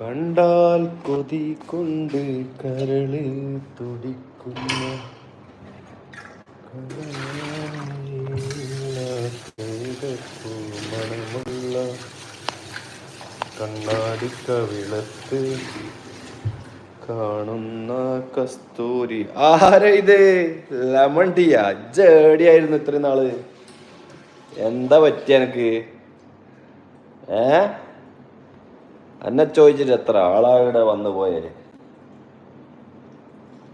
കണ്ടാൽ കൊതി കൊണ്ട് കരൾ തുടിക്കുന്ന മണമുള്ള കണ്ണാടിക്കവിളത്ത് കാണുന്ന കസ്തൂരി. ആരാ ഇത്? ലെമൺ ടീയാ? ജേടിയായിരുന്നു ഇത്രയും നാൾ. എന്താ പറ്റിയ എനക്ക് ഏ? എന്നെ ചോദിച്ചിട്ട് എത്ര ആളാകട വന്നു പോയേ?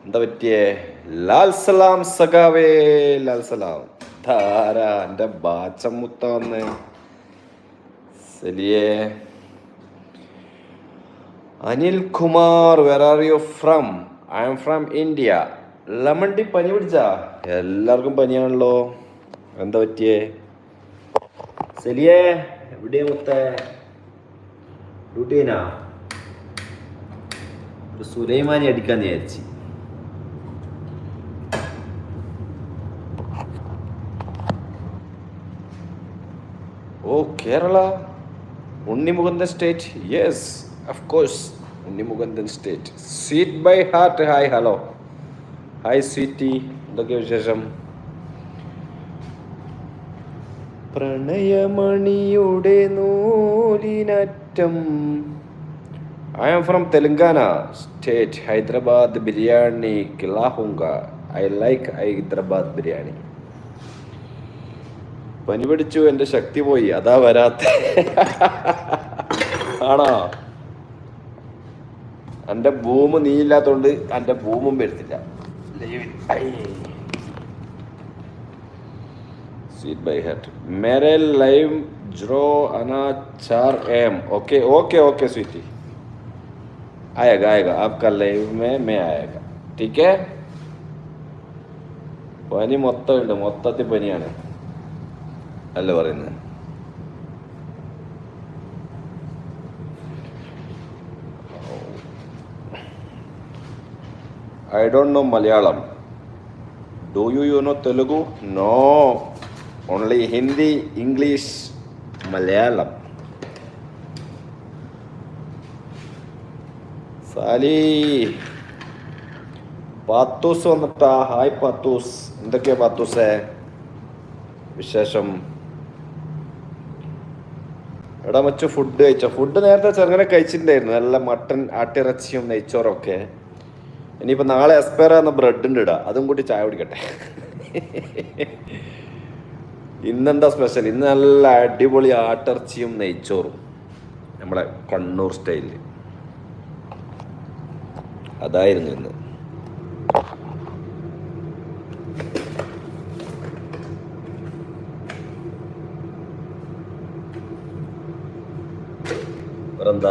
എന്താ പറ്റിയേ? ലാൽ സലാം സഖാവേ ലാൽ സലാം. താരാ എന്റെ ബാച്ചമുത്ത വന്ന്? ശരിയേ Anil Kumar where are you from I am from India ലമണ്ടി പനി പിടിച്ചാ? എല്ലാവർക്കും പനിയാണല്ലോ. എന്താ പറ്റിയേ? ശരിയേ എവിടെയാ മുത്തേ? ഡ്യൂട്ടി ഒരു സുലൈമാനി അടിക്കാന്ന് വിചാരിച്ച്. ഓ Kerala. Unnimukundan state yes of course Unnimukundan state. Sweet by heart. Hi hello. Hi sweety എന്തൊക്കെ വിശേഷം? പ്രണയമണിയുടെ നൂലിനറ്റം. I am from Telangana state Hyderabad biryani കിളാഹുങ്ക I like Hyderabad biryani പനി പിടിച്ചു എന്റെ ശക്തി പോയി. അതാ വരാത്ത. ആണോ? എന്റെ ഭൂമി നീ ഇല്ലാത്തോണ്ട് എന്റെ ഭൂമും വരുത്തില്ല ബൈ ഹെർട്ട് मेरे लाइव ज्रो अना चार एम ओके ओके ओके स्वीटी आएगा आएगा आपका लाइव में मैं आएगा ठीक है പനി മൊത്തമുണ്ട് മൊത്തത്തിൽ പനിയാണ് അല്ല പറയുന്നത് I don't know Malayalam do you you know Telugu no only Hindi English Malayalam Sally Pathu's വന്നിട്ടാ. ഹായ് പാത്തൂസ് എന്തൊക്കെയാ പാത്തൂസേ? വിശേഷം. എടാ മച്ചു ഫുഡ് കഴിച്ചോ? ഫുഡ് നേരത്തെ ചെറുങ്ങനെ കഴിച്ചിട്ടുണ്ടായിരുന്നു. നല്ല മട്ടൻ ആട്ടിറച്ചിയും നെയ്ച്ചോറും ഒക്കെ. ഇനിയിപ്പോൾ നാളെ എക്സ്പയർ ആകുന്ന ബ്രെഡ് ഉണ്ട് ഇടാ അതും കൂട്ടി ചായ കുടിക്കട്ടെ. ഇന്നെന്താ സ്പെഷ്യൽ ഇന്ന് നല്ല അടിപൊളി ആട്ടിറച്ചിയും നെയ്ച്ചോറും. നമ്മുടെ കണ്ണൂർ സ്റ്റൈലിൽ അതായിരുന്നു ഇന്ന്. വേറെന്താ?